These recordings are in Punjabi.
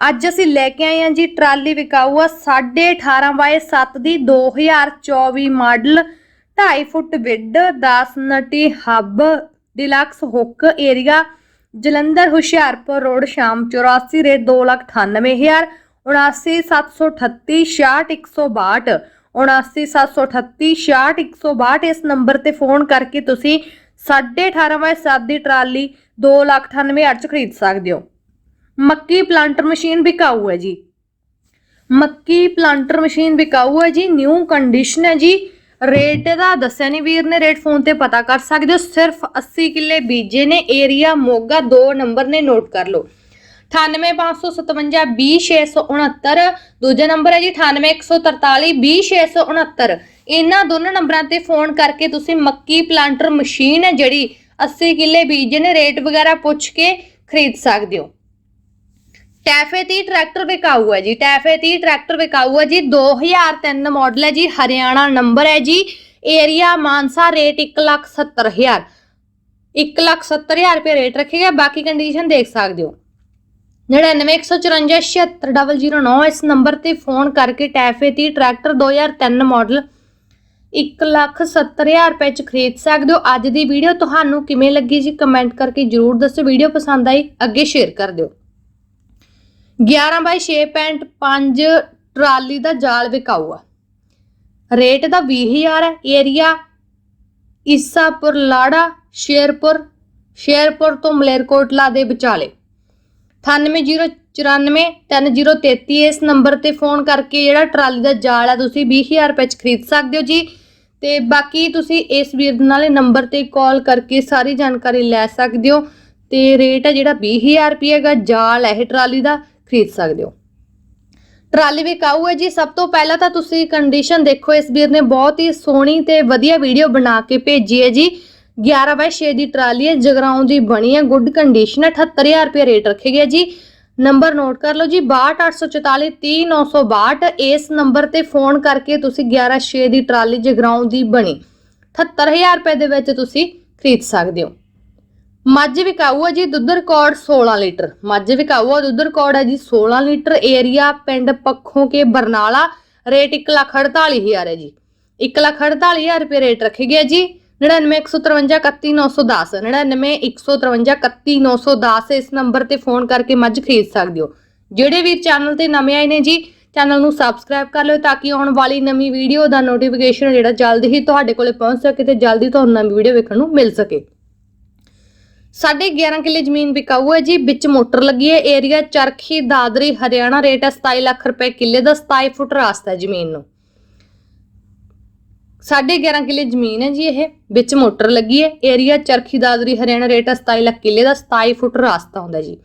ਅੱਜ ਅਸੀਂ ਲੈ ਕੇ ਆਏ ਹਾਂ ਜੀ ਟਰਾਲੀ ਵਿਕਾਊ ਆ 18.5 ਬਾਏ 7 ਦੀ 2024 ਮਾਡਲ 2.5 ਫੁੱਟ ਵਿੱਡ 10 ਨਟੀ hub deluxe hook area Jalandhar Hoshiarpur road Sham 84 rate 298000 79738 66162 79738 66162 ਇਸ ਨੰਬਰ ਤੇ ਫੋਨ ਕਰਕੇ ਤੁਸੀਂ 18.5 ਬਾਏ 7 ਦੀ ਟਰਾਲੀ 2,98,800 ਚ ਖਰੀਦ ਸਕਦੇ ਹੋ। ਮੱਕੀ ਪਲਾਂਟਰ ਮਸ਼ੀਨ ਵਿਕਾਊ ਹੈ ਜੀ। ਮੱਕੀ ਪਲਾਂਟਰ ਮਸ਼ੀਨ ਵਿਕਾਊ ਹੈ ਜੀ ਨਿਊ ਕੰਡੀਸ਼ਨ ਹੈ ਜੀ। ਰੇਟ ਦਾ ਦੱਸਿਆ ਨਹੀਂ ਵੀਰ ਨੇ ਰੇਟ ਫੋਨ ਤੇ ਪਤਾ ਕਰ ਸਕਦੇ ਹੋ। ਸਿਰਫ 80 ਕਿੱਲੇ ਬੀਜੇ ਨੇ ਏਰੀਆ ਮੋਗਾ 2 ਨੰਬਰ ਨੇ ਨੋਟ ਕਰ ਲਓ। 9855520669 ਦੂਜਾ ਨੰਬਰ ਹੈ ਜੀ 9814320669 ਇਹਨਾਂ ਦੋਨਾਂ ਨੰਬਰਾਂ ਤੇ ਫੋਨ ਕਰਕੇ ਤੁਸੀਂ ਮੱਕੀ ਪਲਾਂਟਰ ਮਸ਼ੀਨ ਹੈ ਜਿਹੜੀ 80 ਕਿੱਲੇ ਬੀਜੇ ਨੇ ਰੇਟ ਵਗੈਰਾ ਪੁੱਛ ਕੇ ਖਰੀਦ ਸਕਦੇ ਹੋ। ਟੈਫੇ 30 ਟਰੈਕਟਰ ਵਿਕਾਊ ਹੈ ਜੀ, ਟੈਫੇ 30 ਟਰੈਕਟਰ ਵਿਕਾਊ ਹੈ ਜੀ 2003 ਮਾਡਲ ਹੈ ਜੀ, ਹਰਿਆਣਾ ਨੰਬਰ ਹੈ ਜੀ ਏਰੀਆ ਮਾਨਸਾ ਰੇਟ 170000 170000 ਰੁਪਏ ਰੇਟ ਰੱਖੇਗਾ, ਬਾਕੀ ਕੰਡੀਸ਼ਨ ਦੇਖ ਸਕਦੇ ਹੋ। 9914476009 ਇਸ ਨੰਬਰ ਤੇ ਫੋਨ ਕਰਕੇ ਟੈਫੇ 30 ਟਰੈਕਟਰ 2003 ਮਾਡਲ 170000 ਰੁਪਏ ਚ ਖਰੀਦ ਸਕਦੇ ਹੋ। ਅੱਜ ਦੀ ਵੀਡੀਓ ਤੁਹਾਨੂੰ ਕਿਵੇਂ ਲੱਗੀ ਜੀ ਕਮੈਂਟ ਕਰਕੇ ਜਰੂਰ ਦੱਸੋ ਵੀਡੀਓ ਪਸੰਦ ਆਈ, ਅੱਗੇ ਸ਼ੇਅਰ ਕਰ ਦਿਓ। 11 ਬਾਈ 6.5 ਟਰਾਲੀ ਦਾ ਜਾਲ ਵਿਕਾਊ ਆ ਰੇਟ ਦਾ 20000 ਹੈ, ਏਰੀਆ ਈਸਾਪੁਰ, ਲਾੜਾ, ਸ਼ੇਰਪੁਰ ਸ਼ੇਰਪੁਰ ਤੋਂ ਮਲੇਰਕੋਟਲਾ ਦੇ ਵਿਚਾਲੇ। 9809 3033 ਇਸ ਨੰਬਰ ਤੇ ਫੋਨ ਕਰਕੇ ਜਿਹੜਾ ਟਰਾਲੀ ਦਾ ਜਾਲ ਆ ਤੁਸੀਂ 20000 ਰੁਪਏ ਚ ਖਰੀਦ ਸਕਦੇ ਹੋ ਜੀ। ਤੇ ਬਾਕੀ ਤੁਸੀਂ ਇਸ ਵੀਰ ਦੇ ਨੰਬਰ ਤੇ ਕਾਲ ਕਰਕੇ ਸਾਰੀ ਜਾਣਕਾਰੀ ਲੈ ਸਕਦੇ ਹੋ। ਤੇ ਰੇਟ ਹੈ ਜਿਹੜਾ 20000 ਰੁਪਏ ਦਾ ਜਾਲ ਹੈ ਇਹ ਟਰਾਲੀ ਦਾ। ਖਰੀਦ ਸਕਦੇ ਹੋ। ਟਰਾਲੀ ਵੀ ਵਿਕਾਊ ਹੈ ਜੀ। ਸਭ ਤੋਂ ਪਹਿਲਾਂ ਤਾਂ ਤੁਸੀਂ ਕੰਡੀਸ਼ਨ ਦੇਖੋ। ਇਸ ਵੀਰ ਨੇ ਬਹੁਤ ਹੀ ਸੋਹਣੀ ਤੇ ਵਧੀਆ ਵੀਡੀਓ ਬਣਾ ਕੇ ਭੇਜੀ ਹੈ ਜੀ। 11 ਬਾਈ 6 ਦੀ ਟਰਾਲੀ ਹੈ। ਜਗਰਾਉਂ ਦੀ ਬਣੀ ਹੈ। ਗੁੱਡ ਕੰਡੀਸ਼ਨ ਹੈ। 78000 ਰੁਪਏ ਰੇਟ ਰੱਖੇ ਗਿਆ ਜੀ। ਨੰਬਰ ਨੋਟ ਕਰ ਲਓ ਜੀ। 6284430962 ਇਸ ਨੰਬਰ ਤੇ ਫੋਨ ਕਰਕੇ ਤੁਸੀਂ 11 6 ਦੀ ਟਰਾਲੀ ਜਗਰਾਉਂ ਦੀ ਬਣੀ। 78000 ਰੁਪਏ ਦੇ ਵਿੱਚ ਤੁਸੀਂ ਖਰੀਦ ਸਕਦੇ ਹੋ। ਮੱਝ ਵਿਕਾਊ ਹੈ ਜੀ ਦੁੱਧ ਰਿਕਾਰਡ 16 ਲੀਟਰ। ਮੱਝ ਵਿਕਾਊ ਹੈ ਦੁੱਧ ਰਿਕਾਰਡ ਹੈ ਜੀ 16 ਲੀਟਰ। ਏਰੀਆ ਪਿੰਡ ਪੱਖੋਂ ਕੇ ਬਰਨਾਲਾ, ਰੇਟ 148000 ਹੈ ਜੀ। 148000 ਰੁਪਏ ਰੇਟ ਰੱਖੇ ਗਿਆ ਜੀ। 9915531910 9915531910 ਇਸ ਨੰਬਰ ਤੇ ਫੋਨ ਕਰਕੇ ਮੱਝ ਖਰੀਦ ਸਕਦੇ ਹੋ। ਜਿਹੜੇ ਵੀ ਚੈਨਲ ਤੇ ਨਵੇਂ ਆਏ ਨੇ ਜੀ, ਚੈਨਲ ਨੂੰ ਸਬਸਕ੍ਰਾਈਬ ਕਰ ਲਿਓ ਤਾਂ ਕਿ ਆਉਣ ਵਾਲੀ ਨਵੀਂ ਵੀਡੀਓ ਦਾ ਨੋਟੀਫਿਕੇਸ਼ਨ ਜਿਹੜਾ ਜਲਦੀ ਹੀ ਤੁਹਾਡੇ ਕੋਲੇ ਪਹੁੰਚ ਸਕੇ ਤੇ ਜਲਦੀ ਤੁਹਾਨੂੰ ਨਵੀਂ ਵੀਡੀਓ ਵੇਖਣ ਨੂੰ ਮਿਲ ਸਕੇ। ਸਾਢੇ 11 ਕਿੱਲੇ ਜ਼ਮੀਨ ਵਿਕਾਊ ਹੈ ਜੀ, ਵਿੱਚ ਮੋਟਰ ਲੱਗੀ ਹੈ, ਏਰੀਆ ਚਰਖੀ, ਦਾਦਰੀ, ਹਰਿਆਣਾ ਰੇਟ ਹੈ 27 ਲੱਖ ਰੁਪਏ ਕਿੱਲੇ ਦਾ 27 ਫੁੱਟ ਰਾਸਤਾ ਜ਼ਮੀਨ ਨੂੰ। ਸਾਢੇ 11 ਕਿੱਲੇ ਜ਼ਮੀਨ ਹੈ ਜੀ ਇਹ, ਵਿੱਚ ਮੋਟਰ ਲੱਗੀ ਹੈ, ਏਰੀਆ ਚਰਖੀ, ਦਾਦਰੀ, ਹਰਿਆਣਾ ਰੇਟ ਹੈ 27 ਲੱਖ ਕਿੱਲੇ ਦਾ 27 ਫੁੱਟ ਰਾਸਤਾ ਹੁੰਦਾ ਜੀ।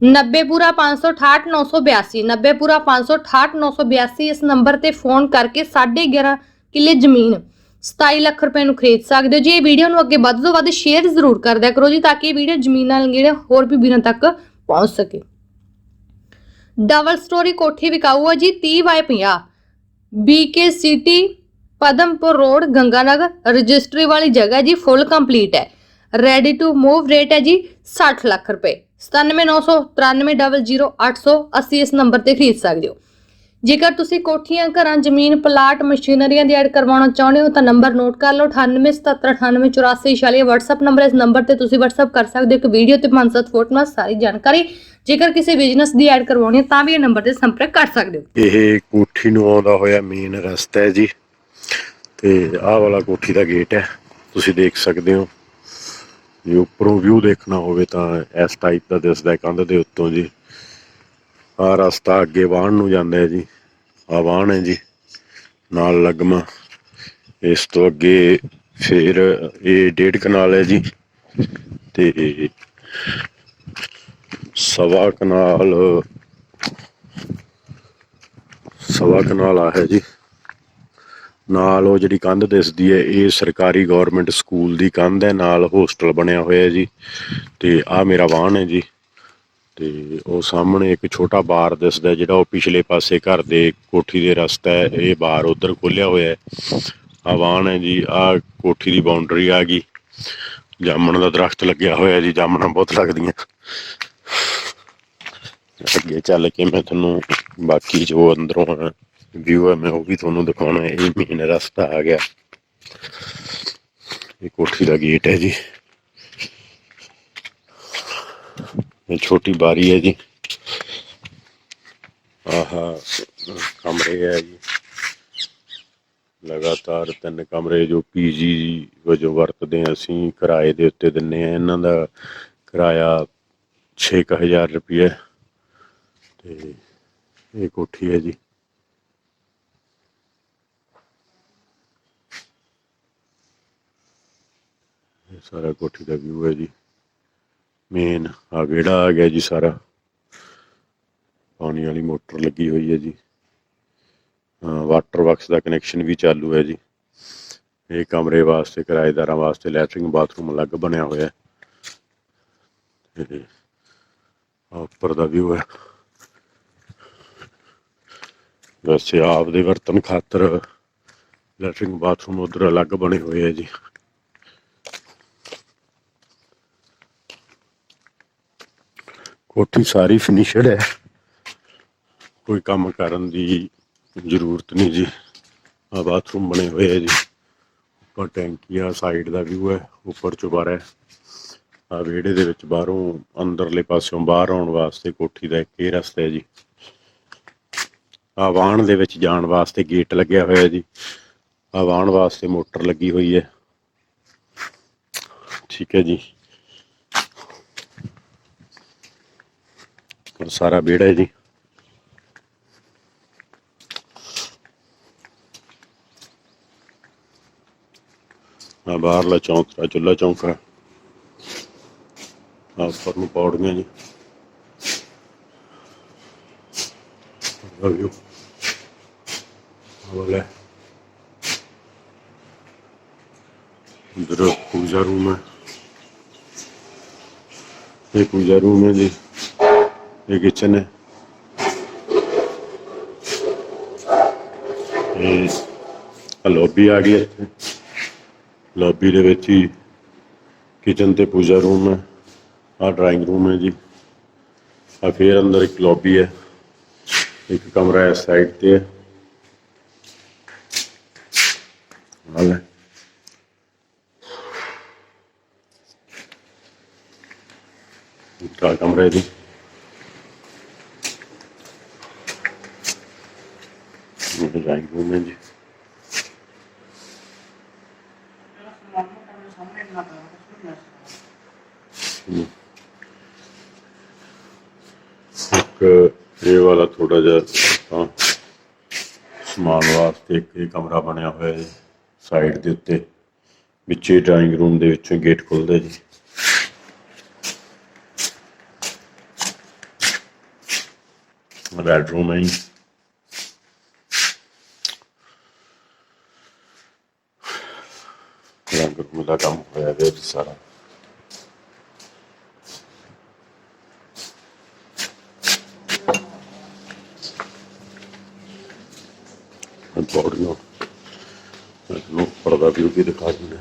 90 ਪੂਰਾ 568 982 90 ਪੂਰਾ 568 982 ਇਸ ਨੰਬਰ ਤੇ ਫੋਨ ਕਰਕੇ ਸਾਢੇ 11 ਕਿੱਲੇ ਜ਼ਮੀਨ 27 ਲੱਖ ਰੁਪਏ ਨੂੰ ਖਰੀਦ ਸਕਦੇ ਹੋ। ਜੀ ਇਹ ਵੀਡੀਓ ਨੂੰ ਅੱਗੇ ਵੱਧ ਤੋਂ ਵੱਧ ਸ਼ੇਅਰ ਜ਼ਰੂਰ ਕਰਦਿਆ ਕਰੋ ਜੀ, ਤਾਂ ਕਿ ਇਹ ਵੀਡੀਓ ਜ਼ਮੀਨਾਂ ਜਿਹੜੇ ਹੋਰ ਵੀ ਵੀਰਾਂ ਤੱਕ ਪਹੁੰਚ ਸਕੇ। ਡਬਲ ਸਟੋਰੀ ਕੋਠੀ ਵਿਕਾਊ ਹੈ ਜੀ 30 by 50 BK city Padampur road, Ganganagar. Registry ਵਾਲੀ ਜਗ੍ਹਾ ਜੀ ਫੁੱਲ ਕੰਪਲੀਟ ਹੈ। ਰੈਡੀ ਟੂ ਮੂਵ ਰੇਟ ਹੈ ਜੀ 60 ਲੱਖ ਰੁਪਏ। 9790090880 ਇਸ ਨੰਬਰ ਤੇ ਖਰੀਦ ਸਕਦੇ ਹੋ। ਜੇਕਰ ਤੁਸੀਂ ਕੋਠੀਆਂ, ਘਰਾਂ, ਜ਼ਮੀਨ, ਪਲਾਟ, ਮਸ਼ੀਨਰੀਆਂ ਦੀ ਐਡ ਕਰਵਾਉਣਾ ਚਾਹੁੰਦੇ ਹੋ ਤਾਂ ਨੰਬਰ ਨੋਟ ਕਰ ਲਓ 9877988446 WhatsApp ਨੰਬਰ ਇਸ ਨੰਬਰ ਤੇ ਤੁਸੀਂ WhatsApp ਕਰ ਸਕਦੇ ਹੋ। ਇੱਕ ਵੀਡੀਓ ਤੇ 5-7 ਫੋਟੋ ਸਾਰੀ ਜਾਣਕਾਰੀ। ਜੇਕਰ ਕਿਸੇ ਬਿਜ਼ਨਸ ਦੀ ਐਡ ਕਰਵਾਉਣੀ ਹੈ ਤਾਂ ਵੀ ਇਹ ਨੰਬਰ ਤੇ ਸੰਪਰਕ ਕਰ ਸਕਦੇ ਹੋ। ਇਹ ਕੋਠੀ ਨੂੰ ਆਉਂਦਾ ਹੋਇਆ ਮੇਨ ਰਸਤਾ ਹੈ ਜੀ। ਤੇ ਆਹ ਵਾਲਾ ਕੋਠੀ ਦਾ ਗੇਟ ਹੈ। ਤੁਸੀਂ ਦੇਖ ਸਕਦੇ ਹੋ। ਜੇ ਉੱਪਰੋਂ ਵਿਊ ਦੇਖਣਾ ਹੋਵੇ ਤਾਂ ਇਸ ਟਾਈਪ ਦਾ ਦਿਸਦਾ ਕੰਧ ਦੇ ਉੱਤੋਂ ਜੀ। ਆਹ ਰਸਤਾ ਅੱਗੇ ਵਾਹਣ ਨੂੰ ਜਾਂਦਾ ਹੈ ਜੀ। ਆਹ ਵਾਹਣ ਹੈ ਜੀ, ਨਾਲ ਲੱਗਮਾ। ਇਸ ਤੋਂ ਅੱਗੇ ਫਿਰ ਇਹ ਡੇਢ ਕਨਾਲ ਹੈ ਜੀ, ਤੇ ਸਵਾ ਕਨਾਲ ਸਵਾ ਕਨਾਲ ਆ ਹੈ ਜੀ। ਨਾਲ ਉਹ ਜਿਹੜੀ ਕੰਧ ਦਿਸਦੀ ਹੈ, ਇਹ ਸਰਕਾਰੀ ਗਵਰਨਮੈਂਟ ਸਕੂਲ ਦੀ ਕੰਧ ਹੈ, ਨਾਲ ਹੋਸਟਲ ਬਣਿਆ ਹੋਇਆ ਜੀ, ਤੇ ਆ ਮੇਰਾ ਵਾਹਨ ਹੈ ਜੀ। ਤੇ ਉਹ ਸਾਹਮਣੇ ਇੱਕ ਛੋਟਾ ਬਾਰ ਦਿਸਦਾ ਜਿਹੜਾ ਉਹ ਪਿਛਲੇ ਪਾਸੇ ਘਰ ਦੇ ਕੋਠੀ ਦੇ ਰਸਤਾ ਹੈ। ਇਹ ਬਾਰ ਉਧਰ ਖੋਲਿਆ ਹੋਇਆ ਹੈ। ਆਵਾਨ ਹੈ ਜੀ ਆ ਕੋਠੀ ਦੀ ਬਾਉਂਡਰੀ ਆ ਗਈ। ਜਾਮਣ ਦਾ ਦਰਖਤ ਲੱਗਿਆ ਹੋਇਆ ਜੀ, ਜਾਮਣਾਂ ਬਹੁਤ ਲੱਗਦੀਆਂ। ਅੱਗੇ ਚੱਲ ਕੇ ਮੈਂ ਤੁਹਾਨੂੰ ਬਾਕੀ ਜੋ ਅੰਦਰੋਂ ਵਿਊ ਹੈ, ਮੈਂ ਉਹ ਵੀ ਤੁਹਾਨੂੰ ਦਿਖਾਉਣਾ ਇਹ ਮੇਨ ਰਸਤਾ ਆ ਗਿਆ। ਇਹ ਕੋਠੀ ਦਾ ਗੇਟ ਹੈ ਜੀ। ਇਹ ਛੋਟੀ ਬਾਰੀ ਹੈ ਜੀ। ਆਹਾ, ਕਮਰੇ ਹੈ ਜੀ। ਲਗਾਤਾਰ ਤਿੰਨ ਕਮਰੇ ਜੋ ਪੀਜੀ ਵਜੋਂ ਵਰਤਦੇ ਹਾਂ ਅਸੀਂ, ਕਿਰਾਏ ਦੇ ਉੱਤੇ ਦਿੰਨੇ ਆ ਇਹਨਾਂ ਦਾ ਕਿਰਾਇਆ 6000 ਰੁਪਏ ਤੇ ਇਹ ਕੋਠੀ ਹੈ ਜੀ। ਇਹ ਸਾਰਾ ਕੋਠੀ ਦਾ ਵਿਊ ਹੈ ਜੀ। ਮੇਨ ਆ ਵਿਹੜਾ ਆ ਗਿਆ ਜੀ ਸਾਰਾ। ਪਾਣੀ ਵਾਲੀ ਮੋਟਰ ਲੱਗੀ ਹੋਈ ਹੈ ਜੀ। ਵਾਟਰ ਵਰਕਸ ਦਾ ਕਨੈਕਸ਼ਨ ਵੀ ਚਾਲੂ ਹੈ ਜੀ। ਇਹ ਕਮਰੇ ਵਾਸਤੇ, ਕਿਰਾਏਦਾਰਾਂ ਵਾਸਤੇ ਲੈਟਰਿੰਗ ਬਾਥਰੂਮ ਅਲੱਗ ਬਣਿਆ ਹੋਇਆ ਹੈ। ਤੇ ਉੱਪਰ ਦਾ ਵਿਊ ਹੈ। ਵੈਸੇ ਆਪ ਦੇ ਵਰਤਨ ਖਾਤਰ ਲੈਟਰਿੰਗ ਬਾਥਰੂਮ ਉਧਰ ਅਲੱਗ ਬਣੇ ਹੋਏ ਹੈ ਜੀ। ਕੋਠੀ ਸਾਰੀ ਫਿਨਿਸ਼ਡ ਹੈ। ਕੋਈ ਕੰਮ ਕਰਨ ਦੀ ਜ਼ਰੂਰਤ ਨਹੀਂ ਜੀ। ਆ ਬਾਥਰੂਮ ਬਣੇ ਹੋਏ ਹੈ ਜੀ। ਉੱਪਰ ਟੈਂਕੀ ਆ ਸਾਈਡ ਦਾ ਵਿਊ ਹੈ, ਉੱਪਰ ਚੁਬਾਰਾ ਹੈ। ਆ ਵਿਹੜੇ ਦੇ ਵਿੱਚ ਬਾਹਰੋਂ, ਅੰਦਰਲੇ ਪਾਸਿਓਂ ਬਾਹਰ ਆਉਣ ਵਾਸਤੇ ਕੋਠੀ ਦਾ ਇੱਕ ਇਹ ਰਸਤਾ ਹੈ ਜੀ। ਆ ਵਾਹਣ ਦੇ ਵਿੱਚ ਜਾਣ ਵਾਸਤੇ ਗੇਟ ਲੱਗਿਆ ਹੋਇਆ ਜੀ। ਆ ਵਾਹਣ ਵਾਸਤੇ ਮੋਟਰ ਲੱਗੀ ਹੋਈ ਹੈ। ਠੀਕ ਹੈ ਜੀ। ਔਰ ਸਾਰਾ ਵਿਹੜਾ ਜੀ। ਆ ਬਾਹਰਲਾ ਚੌਂਤਰਾ ਚੁੱਲਾ ਚੌਂਕ ਆ ਉੱਪਰ ਨੂੰ ਪੌੜੀਆਂ ਜੀ। ਲਵ ਯੂ ਵਾਲਾ ਇਧਰ ਪੂਜਾ ਰੂਮ ਹੈ। ਇਹ ਪੂਜਾ ਰੂਮ ਹੈ ਜੀ। ਇਹ ਕਿਚਨ ਹੈ ਇਹ ਲੌਬੀ ਆ ਗਈ ਇੱਥੇ ਲੌਬੀ ਦੇ ਵਿੱਚ ਹੀ ਕਿਚਨ ਤੇ ਪੂਜਾ ਰੂਮ ਹੈ ਆ ਡਰਾਇੰਗ ਰੂਮ ਹੈ ਜੀ ਆ ਫੇਰ ਅੰਦਰ ਇੱਕ ਲੌਬੀ ਹੈ ਇੱਕ ਕਮਰਾ ਇਸ ਸਾਈਡ ਤੇ ਹੈ ਹਾਲੇ ਇੱਕ ਆਹ ਕਮਰਾ ਜੀ ਇਹ ਡਰਾਇੰਗ ਰੂਮ ਹੈ ਜੀ ਹਮ। ਇੱਕ ਇਹ ਵਾਲਾ ਥੋੜਾ ਜਿਹਾ ਤਾਂ ਸਮਾਨ ਵਾਸਤੇ ਇੱਕ ਇਹ ਕਮਰਾ ਬਣਿਆ ਹੋਇਆ ਹੈ ਸਾਈਡ ਦੇ ਉੱਤੇ। ਵਿੱਚੇ ਡਰਾਇੰਗ ਰੂਮ ਦੇ ਵਿੱਚੋਂ ਗੇਟ ਖੁੱਲਦਾ ਜੀ। ਬੈਡਰੂਮ ਹੈ ਜੀ। ਰੰਗ ਰੂਮ ਦਾ ਕੰਮ ਹੋਇਆ ਹੋਇਆ ਜੀ ਸਾਰਾ ਪੌੜੀਆਂ ਨੂੰ ਪਰਦਾ ਵੀ ਵੀ ਦਿਖਾ ਦਿੰਦੇ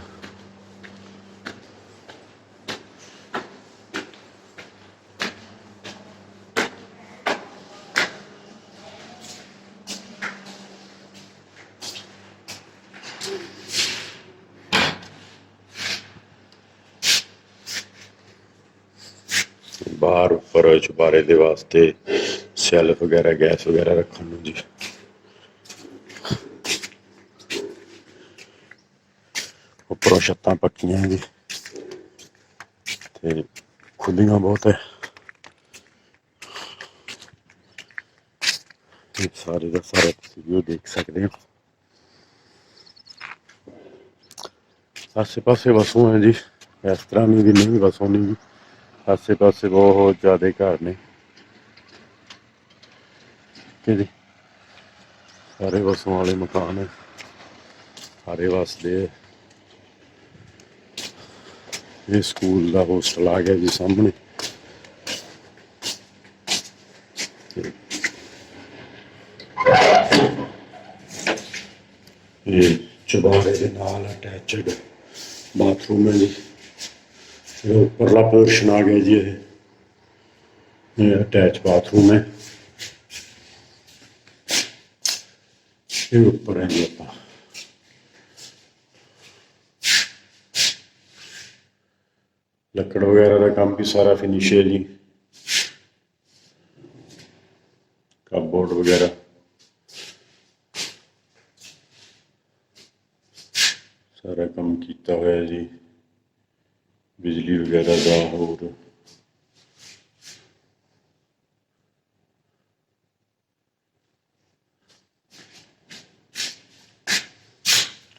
ਬਾਹਰ ਉੱਪਰ ਚੁਬਾਰੇ ਦੇ ਵਾਸਤੇ ਸੈਲਫ ਵਗੈਰਾ ਗੈਸ ਵਗੈਰਾ ਰੱਖਣ ਨੂੰ ਜੀ ਉੱਪਰੋਂ ਛੱਤਾਂ ਪੱਕੀਆਂ ਜੀ ਤੇ ਖੁੱਲੀਆਂ ਬਹੁਤ ਹੈ ਇਹ ਸਾਰੇ ਦਾ ਸਾਰਾ ਤੁਸੀਂ ਵੀਡੀਓ ਦੇਖ ਸਕਦੇ ਹੋ ਆਸੇ ਪਾਸੇ ਵਸੋਂ ਹੈ ਜੀ ਇਸ ਤਰ੍ਹਾਂ ਨਹੀਂ ਵੀ ਨਹੀਂ ਵਸੋਂ ਨਹੀਂ ਜੀ ਆਸੇ ਪਾਸੇ ਬਹੁਤ ਜ਼ਿਆਦਾ ਘਰ ਨੇ ਕਿ ਜੀ ਸਾਰੇ ਵਸੋਂ ਵਾਲੇ ਮਕਾਨ ਹੈ ਸਾਰੇ ਵਸਦੇ ਆ ਇਹ ਸਕੂਲ ਦਾ ਹੋਸਟਲ ਆ ਗਿਆ ਜੀ ਸਾਹਮਣੇ। ਇਹ ਚੁਬਾਰੇ ਦੇ ਨਾਲ ਅਟੈਚਡ ਬਾਥਰੂਮ ਹੈ ਜੀ। ਇਹ ਉੱਪਰਲਾ ਪੋਰਸ਼ਨ ਆ ਗਿਆ ਜੀ ਇਹ। ਇਹ ਅਟੈਚ ਬਾਥਰੂਮ ਹੈ। ਇਹ ਉੱਪਰ ਹੈ ਜੀ ਆਪਾਂ। ਲੱਕੜ ਵਗੈਰਾ ਦਾ ਕੰਮ ਵੀ ਸਾਰਾ ਫਿਨਿਸ਼ ਹੈ ਜੀ ਕਪਬੋਰਡ ਵਗੈਰਾ ਸਾਰਾ ਕੰਮ ਕੀਤਾ ਹੋਇਆ ਜੀ ਬਿਜਲੀ ਵਗੈਰਾ ਦਾ ਹੋਰ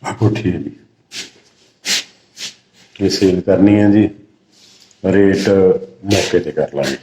ਆ ਕੋਠੀ ਹੈ ਜੀ ਇਹ ਸੇਲ ਕਰਨੀ ਹੈ ਜੀ ਰੇਟ ਮੌਕੇ ਤੇ ਕਰ ਲਾਂਗੇ